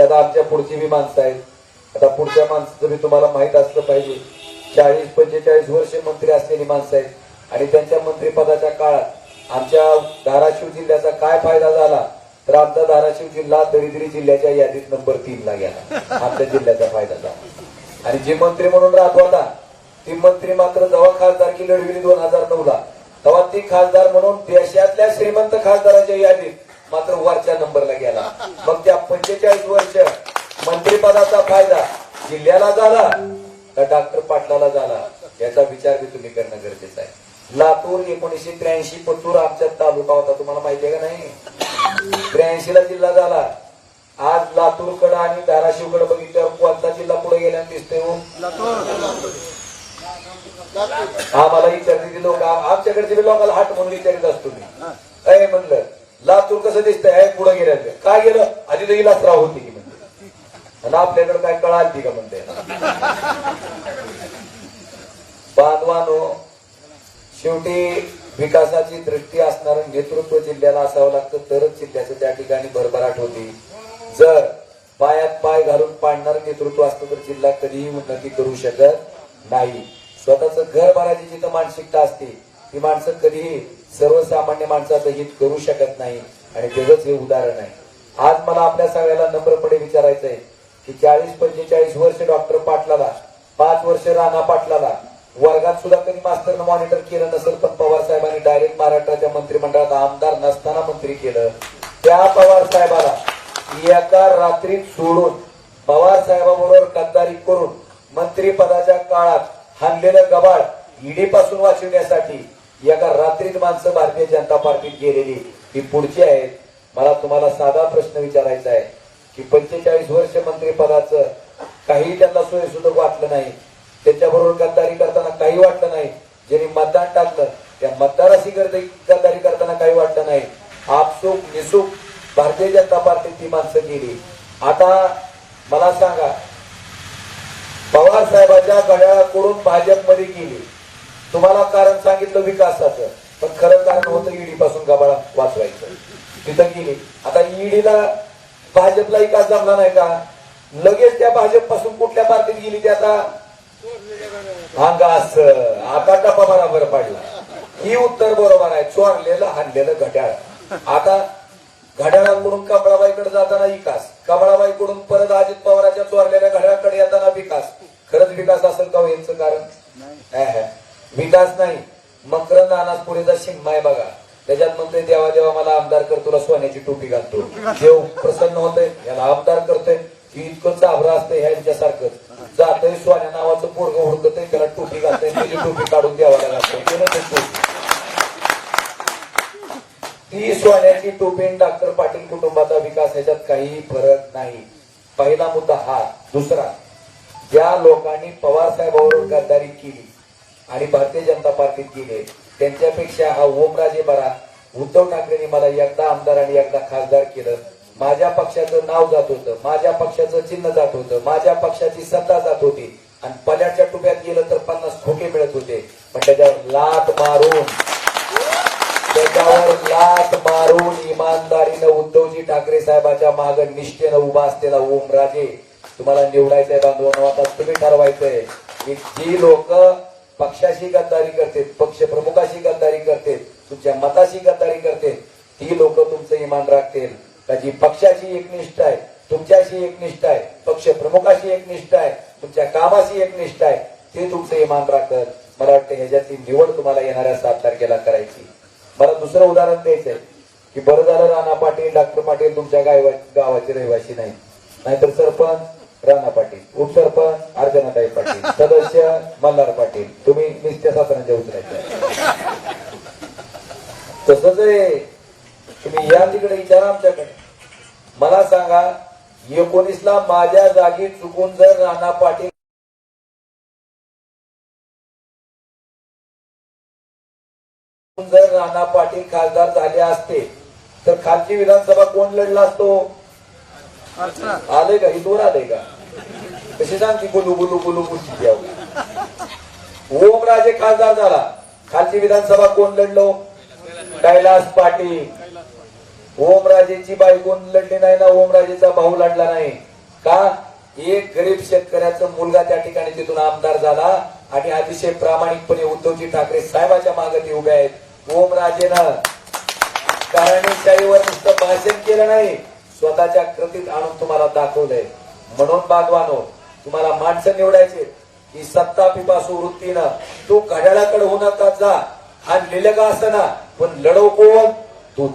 की आता आमच्या पुढची बी माणसं आहेत. आता पुढच्या माणसाचं बी तुम्हाला माहीत असलं पाहिजे. चाळीस पंचेचाळीस वर्ष मंत्री असलेली माणसं आहेत. आणि त्यांच्या मंत्रिपदाच्या काळात आमच्या धाराशिव जिल्ह्याचा काय फायदा झाला तर आमचा धाराशिव जिल्हा दरिद्री जिल्ह्याच्या यादीत नंबर तीन ला गेला. आमच्या जिल्ह्याचा फायदा झाला. आणि जे मंत्री म्हणून राहत होता ती मंत्री मात्र जेव्हा खासदारकी लढविली दोन हजार नऊ ला तेव्हा ती खासदार म्हणून देशातल्या श्रीमंत खासदाराच्या यादीत मात्र वरच्या नंबरला गेला. मग त्या पंचेचाळीस वर्ष मंत्रिपदाचा फायदा जिल्ह्याला झाला का डॉक्टर पाटलाला झाला. याचा विचार बी तुम्ही करणं गरजेचं आहे. लातूर एकोणीशे त्र्याऐंशी पत्तूर आमच्या तालुका होता. तुम्हाला माहिती आहे का नाही? त्र्याऐंशी ला जिल्हा झाला. आज लातूरकडे आणि धाराशिवकडे बघितल्यावर कोणता जिल्हा पुढे गेल्याने दिसतोय हो? आम्हाला विचारते लोक. आमच्याकडचे लोकांना हाट म्हणून विचारित असतो मी. काय म्हणलं लातूर कसं दिसतंय? पुढे गेलं काय गेलं? आधी तर इलासराव होती की म्हणते. आणि आपल्याकडे काय कळा आलती का म्हणते? बांधवानो शेवटी विकासाची दृष्टी असणारं नेतृत्व जिल्ह्याला असावं लागतं तरच जिल्ह्याचं त्या ठिकाणी भरभराट होती. जर पायात पाय घालून पाडणारं नेतृत्व असतं तर जिल्हा कधीही उन्नती करू शकत नाही. स्वतःच घर भरायची जिथं मानसिकता असते ही माणसं कधीही सर्वसामान्य माणसाचं हित करू शकत नाही. आणि त्याच हे उदाहरण आहे. आज मला आपल्या सगळ्याला नम्रपणे विचारायचं आहे की चाळीस पंचेचाळीस वर्ष डॉक्टर पाटलाला पाच वर्ष राणा पाटलाला वर्गात सुद्धा कधी मास्तरनं मॉनिटर केलं नसेल पण पवार साहेबांनी डायरेक्ट महाराष्ट्राच्या मंत्रिमंडळात आमदार नसताना मंत्री केलं. त्या पवार साहेबाला एका रात्रीत सोडून पवार साहेबाबरोबर गद्दारी करून मंत्रिपदाच्या काळात हाणलेलं गबाळ ईडी पासून वाचविण्यासाठी एका रात्रीत माणसं भारतीय जनता पार्टीत गेलेली ही पुढची आहेत. मला तुम्हाला साधा प्रश्न विचारायचा आहे की पंचेचाळीस वर्ष मंत्रिपदाचं काही त्यांना सोय सुद्धा वाटलं नाही. त्याच्याबरोबर गद्दारी करताना काही वाटलं नाही. ज्यांनी मतदान टाकलं त्या मतदाराशी गद्दारी करताना काही वाटलं नाही. आपसुक निसुक भारतीय जनता पार्टीत ती माणसं गेली. आता मला सांगा पवार साहेबाच्या घड्याळाकडून भाजपमध्ये गेली. तुम्हाला कारण सांगितलं विकासाचं. पण खरं कारण होतं ईडी पासून गबाळा वाचवायचं. तिथं गेली. आता ईडीला भाजपला विकास जमला नाही का? लगेच त्या भाजपपासून कुठल्या पार्टीत गेली ते आता? अंगा असं. आता टपा बरोबर पडला. ही उत्तर बरोबर आहे. चोरलेलं हाणलेलं घड्याळ. आता घड्याळाकडून कमळाबाईकडे जाताना विकास. कमळाबाईकडून परत अजित पवाराच्या चोरलेल्या घड्याळाकडे येताना विकास. खरंच विकास असेल का हो यांचं कारण. विकास नाही. मकरंद अनासपुरीचा शिंगमा आहे बघा. त्याच्यात म्हणतोय देवा देवा मला आमदार कर तुला सोन्याची टोपी घालतो. देव प्रसन्न होतोय. याला आमदार करतोय. की इतकं चाभरा असतंय ह्यांच्यासारखंच. जातोय सोन्या नावाचं पोरग हुडकतोय त्याला टोपी घालतोय त्याची टोपी काढून द्यावाला लागतोय ते सोन्याची टोपी डॉक्टर पाटील कुटुंबाचा विकास ह्याच्यात काहीही फरक नाही. पहिला मुद्दा हा. दुसरा ज्या लोकांनी पवार साहेबांवर गद्दारी केली आणि भारतीय जनता पार्टीत गेले. त्यांच्यापेक्षा हा ओमराजे बरा उद्धव ठाकरेंनी मला एकदा आमदार आणि एकदा खासदार केलं. माझ्या पक्षाचं नाव जात होतं माझ्या पक्षाचं चिन्ह जात होतं माझ्या पक्षाची सत्ता जात होती. आणि पल्याच्या टुप्यात गेलं तर पन्नास खोके मिळत होते. पण त्याच्यावर लात मारून त्याच्यावर लात मारून इमानदारीनं उद्धवजी ठाकरे साहेबाच्या माग निष्ठेनं उभा असलेला ओमराजे. तुम्हाला निवडायचंय बांधवांना आता तुम्ही ठरवायचंय. की जी लोक पक्षाशी गद्दारी करते पक्ष प्रमुखाशी गद्दारी करते तुमच्या मताशी गद्दारी करते ती लोक तुमचं इमान राखतील. का जी पक्षाशी एकनिष्ठ आहे तुमच्याशी एकनिष्ठ आहे पक्ष प्रमुखाशी एकनिष्ठ आहे तुमच्या कामाशी एकनिष्ठ आहे ते तुमचं इमान राखत मला वाटतं ह्याच्यातली निवड तुम्हाला येणाऱ्या सात तारखेला करायची. मला दुसरं उदाहरण द्यायचंय की बरं झालं राणा पाटील डॉक्टर पाटील तुमच्या गावा गावाचे रहिवासी नाही नाहीतर सरपंच राणा पाटील उपसरपंच अर्चनाताई पाटील सदस्य मल्हार पाटील. तुम्ही निस्त्या सासऱ्यांच्या उतरायच्या तसंच आहे तुम्ही या तिकडे विचारा आमच्याकडे. मला सांगा एकोणीसला माझ्या जागी चुकून जर राणा पाटील जर राणा पाटील खासदार झाले असते तर खालची विधानसभा कोण लढला असतो? आलंय का इथवर आलंय का कशी सांगते गुलू गुलू गुलू गुलची ओमराजे खासदार झाला. खालची विधानसभा कोण लढलो? कैलास पाटील. ओमराजेची बाई कोण लढली नाही ना ओमराजेचा भाऊ लढला नाही. का? एक गरीब शेतकऱ्याचा मुलगा त्या ठिकाणी तिथून आमदार झाला आणि अतिशय प्रामाणिकपणे उद्धवजी ठाकरे साहेबाच्या मागे ते उभे आहेत. ओम राजेनं. कारणाईशाहीवर नुसतं भाषण केलं नाही. स्वतःच्या कृतीत आणून तुम्हाला दाखवलंय म्हणून बागवानो तुम्हाला माणसं निवडायचे. की सत्ता पिपासू वृत्तीनं तू घड्याळाकडे होणार का जा आणि लिहिलं का असताना पण लढव कोण? तूच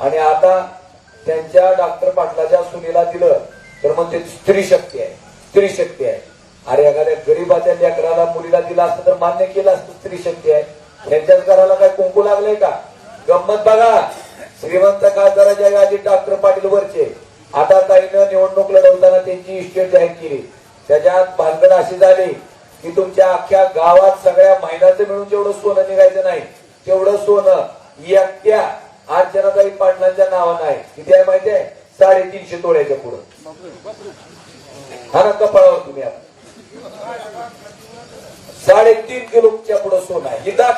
आणि आता त्यांच्या डॉक्टर पाटलाच्या सुनीला दिलं तर मग ते स्त्री शक्ती आहे स्त्री शक्ती आहे. अरे एखाद्या गरीबाच्या लेकराला मुलीला दिला असतं तर मान्य केलं असतं स्त्री शक्ती आहे. त्यांच्याच घराला काय कुंकू लागलंय का? गंमत बघा. श्रीमंत खासदाराच्या यादीत डॉक्टर पाटील वरचे. आता ताईनं निवडणूक लढवताना त्यांची इस्टेट जाहीर केली. त्याच्यात भानगड अशी झाली की तुमच्या अख्ख्या गावात सगळ्या महिन्याचं मिळून जेवढं सोनं निघायचं नाही तेवढं सोनं एकट्या अर्चनाताई पाटलांच्या नावानं आहे. किती आहे माहिती आहे? साडेतीनशे तोळ्याच्या पुढं. हा ना कपाळावर तुम्ही आता. साडेतीन किलोच्या पुढे सोनं आहे. आहे